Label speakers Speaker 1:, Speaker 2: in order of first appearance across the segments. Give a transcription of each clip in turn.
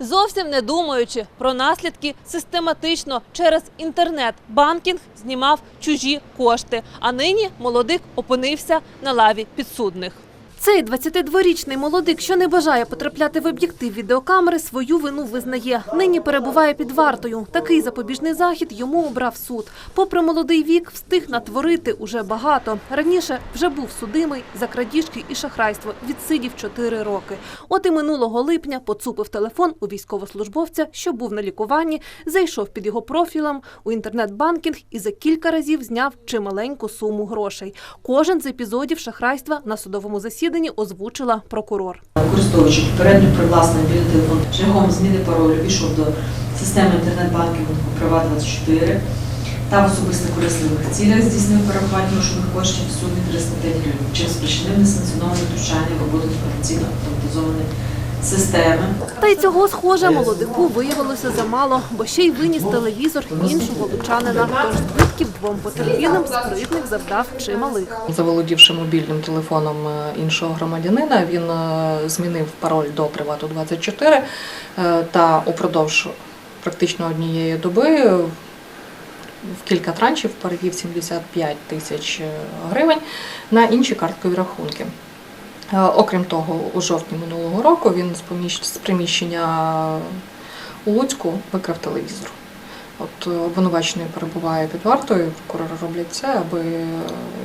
Speaker 1: Зовсім не думаючи про наслідки, систематично через інтернет-банкінг знімав чужі кошти. А нині молодик опинився на лаві підсудних. Цей 22-річний молодик, що не бажає потрапляти в об'єктив відеокамери, свою вину визнає. Нині перебуває під вартою. Такий запобіжний захід йому обрав суд. Попри молодий вік, встиг натворити уже багато. Раніше вже був судимий за крадіжки і шахрайство. Відсидів 4 роки. От і минулого липня поцупив телефон у військовослужбовця, що був на лікуванні, зайшов під його профілем у інтернет-банкінг і за кілька разів зняв чималеньку суму грошей. Кожен з епізодів шахрайства на судовому засіданні озвучила прокурор.
Speaker 2: Використовуючи попередньо біля телефон шляхом зміни паролю, війшов до системи інтернет-банків Права 24 та в особисто корисливих цілях здійснив перерахування грошових коштів в сумі 305 гривень, чим спричинив несанкціоноване втручання в роботу інформаційно автоматизованої системи.
Speaker 1: Та й цього схоже молодику виявилося замало, бо ще й виніс телевізор іншого лучанина. Тож збитків двом потерпілим скритник завдав чималих.
Speaker 3: Заволодівши мобільним телефоном е, іншого громадянина, він е, змінив пароль до привату 24 е, та упродовж практично однієї доби в кілька траншів перевів 75 тисяч гривень на інші карткові рахунки. Е, Окрім того, у жовтні минулого року він з приміщення у Луцьку викрав телевізор. От е, обвинувачений перебуває під вартою, прокурори роблять це, аби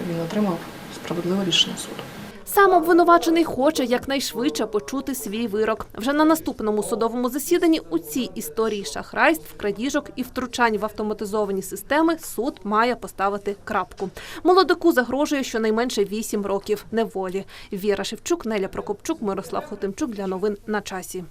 Speaker 3: він отримав справедливе рішення суду.
Speaker 1: Сам обвинувачений хоче якнайшвидше почути свій вирок. Вже на наступному судовому засіданні у цій історії шахрайств, крадіжок і втручань в автоматизовані системи суд має поставити крапку. Молодику загрожує щонайменше 8 років неволі. Віра Шевчук, Неля Прокопчук, Мирослав Хотимчук для новин на часі.